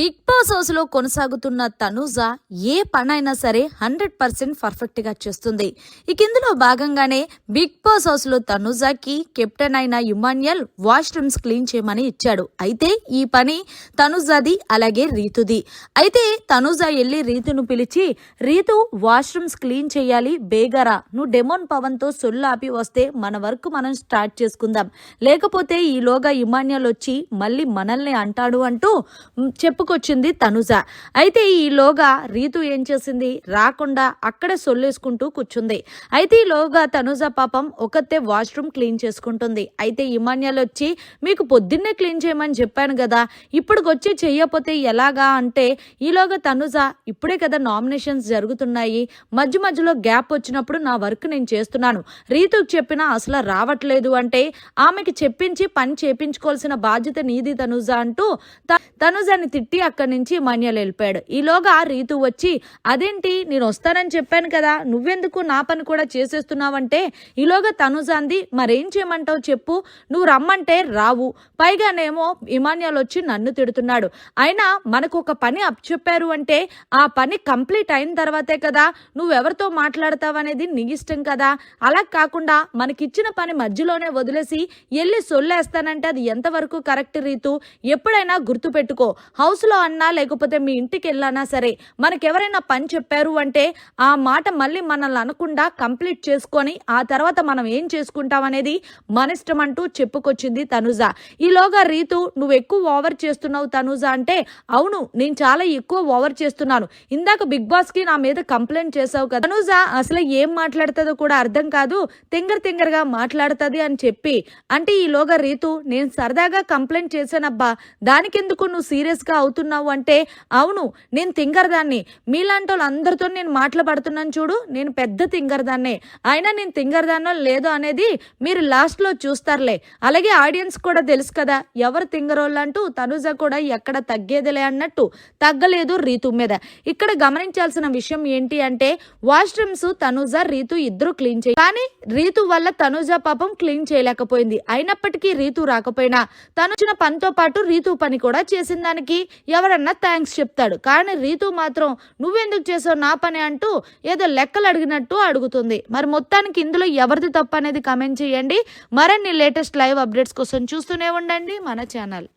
Big boss హౌస్లో కొనసాగుతున్న తనూజ ఏ పనైనా సరే హండ్రెడ్ పర్సెంట్ పర్ఫెక్ట్గా చేస్తుంది. ఇక ఇందులో భాగంగానే బిగ్ బాస్ హౌస్లో తనూజకి కెప్టెన్ అయిన యుమాన్యల్ వాష్రూమ్స్ క్లీన్ చేయమని ఇచ్చాడు. అయితే ఈ పని తనుజాది అలాగే రీతుది. అయితే తనుజ వెళ్ళి రీతును పిలిచి రీతు వాష్రూమ్స్ క్లీన్ చేయాలి బేగరా. నువ్వు డెమోన్ పవన్తో సొల్లు ఆపి వస్తే మన వర్క్ మనం స్టార్ట్ చేసుకుందాం. లేకపోతే ఈలోగా ఇమాన్యాల్ వచ్చి మళ్ళీ మనల్ని అంటాడు అంటూ చెప్పు చెప్పుకొచ్చింది తనుజ. అయితే ఈలోగా రీతు ఏం చేసింది? రాకుండా అక్కడే సొల్లేసుకుంటూ కూర్చుంది. అయితే ఈలోగా తనుజ పాపం ఒకతే వాష్రూమ్ క్లీన్ చేసుకుంటుంది. అయితే ఇమాన్యాలు వచ్చి మీకు పొద్దున్నే క్లీన్ చేయమని చెప్పాను కదా ఇప్పటికొచ్చి చెయ్యకపోతే ఎలాగా? అంటే ఈలోగా తనుజ ఇప్పుడే కదా నామినేషన్స్ జరుగుతున్నాయి. మధ్య మధ్యలో గ్యాప్ వచ్చినప్పుడు నా వర్క్ నేను చేస్తున్నాను. రీతుకు చెప్పినా అసలు రావట్లేదు. అంటే ఆమెకి చెప్పించి పని చేపించుకోవాల్సిన బాధ్యత నీది తనుజ అంటూ త- తిట్టి అక్కడి నుంచి మన్యలు వెళ్ళిపోయాడు. ఈలోగా రీతు వచ్చి అదేంటి? నేను వస్తానని చెప్పాను కదా. నువ్వెందుకు నా పని కూడా చేసేస్తున్నావంటే ఈలోగా తనుజాంది మరేం చేయమంటావు చెప్పు. నువ్వు రమ్మంటే రావు. పైగానేమో ఇమాన్యాలు వచ్చి నన్ను తిడుతున్నాడు. అయినా మనకు ఒక పని అప్పచెప్పారు అంటే ఆ పని కంప్లీట్ అయిన తర్వాతే కదా. నువ్వెవరితో మాట్లాడతావనేది నీ ఇష్టం కదా. అలా కాకుండా మనకిచ్చిన పని మధ్యలోనే వదిలేసి వెళ్ళి సొల్లేస్తానంటే అది ఎంతవరకు కరెక్ట్ రీతు? ఎప్పుడైనా గుర్తుపెట్టుకో. బస్సులో అన్నా లేకపోతే మీ ఇంటికి వెళ్ళానా సరే మనకెవరైనా పని చెప్పారు అంటే ఆ మాట మళ్ళీ మనల్ని అనకుండా కంప్లీట్ చేసుకొని ఆ తర్వాత మనం ఏం చేసుకుంటాం అనేది మన ఇష్టం అంటూ చెప్పుకొచ్చింది తనుజ. ఈలోగా రీతు నువ్వు ఎక్కువ ఓవర్ చేస్తున్నావు తనుజ అంటే అవును నేను చాలా ఎక్కువ ఓవర్ చేస్తున్నాను. ఇందాక బిగ్ బాస్కి నా మీద కంప్లైంట్ చేసావు కదా. తనుజ అసలు ఏం మాట్లాడుతుందో కూడా అర్థం కాదు తింగర్ తింగర్గా మాట్లాడుతుంది అని చెప్పి. అంటే ఈలోగా రీతు నేను సరదాగా కంప్లైంట్ చేశానబ్బా దానికెందుకు నువ్వు సీరియస్గా గా అవుతున్నావు అంటే అవును నేను తింగరదాన్ని. మీలాంటి వాళ్ళందరితో నేను మాట్లాడుతున్నాను చూడు నేను పెద్ద తింగరదాన్నే. అయినా నేను తింగర్ లేదో అనేది మీరు లాస్ట్లో చూస్తారులే. అలాగే ఆడియన్స్ కూడా తెలుసు కదా ఎవరు తింగరోళ్ళు అంటూ తనుజ కూడా ఎక్కడ తగ్గేదిలే అన్నట్టు. తగ్గలేదు రీతు మీద. ఇక్కడ గమనించాల్సిన విషయం ఏంటి అంటే వాష్రూమ్స్ తనుజ రీతు ఇద్దరు క్లీన్ చేయ కానీ రీతు వల్ల తనుజ పాపం క్లీన్ చేయలేకపోయింది. అయినప్పటికీ రీతు రాకపోయినా తను పనితో పాటు రీతు పని కూడా చేసిన దానికి ఎవరన్నా థ్యాంక్స్ చెప్తాడు. కానీ రీతు మాత్రం నువ్వెందుకు చేసావు నా పని? అంటూ ఏదో లెక్కలు అడిగినట్టు అడుగుతుంది. మరి మొత్తానికి ఇందులో ఎవరిది తప్పు అనేది కమెంట్ చేయండి. మరిన్ని లేటెస్ట్ లైవ్ అప్డేట్స్ కోసం చూస్తూనే ఉండండి మన ఛానల్.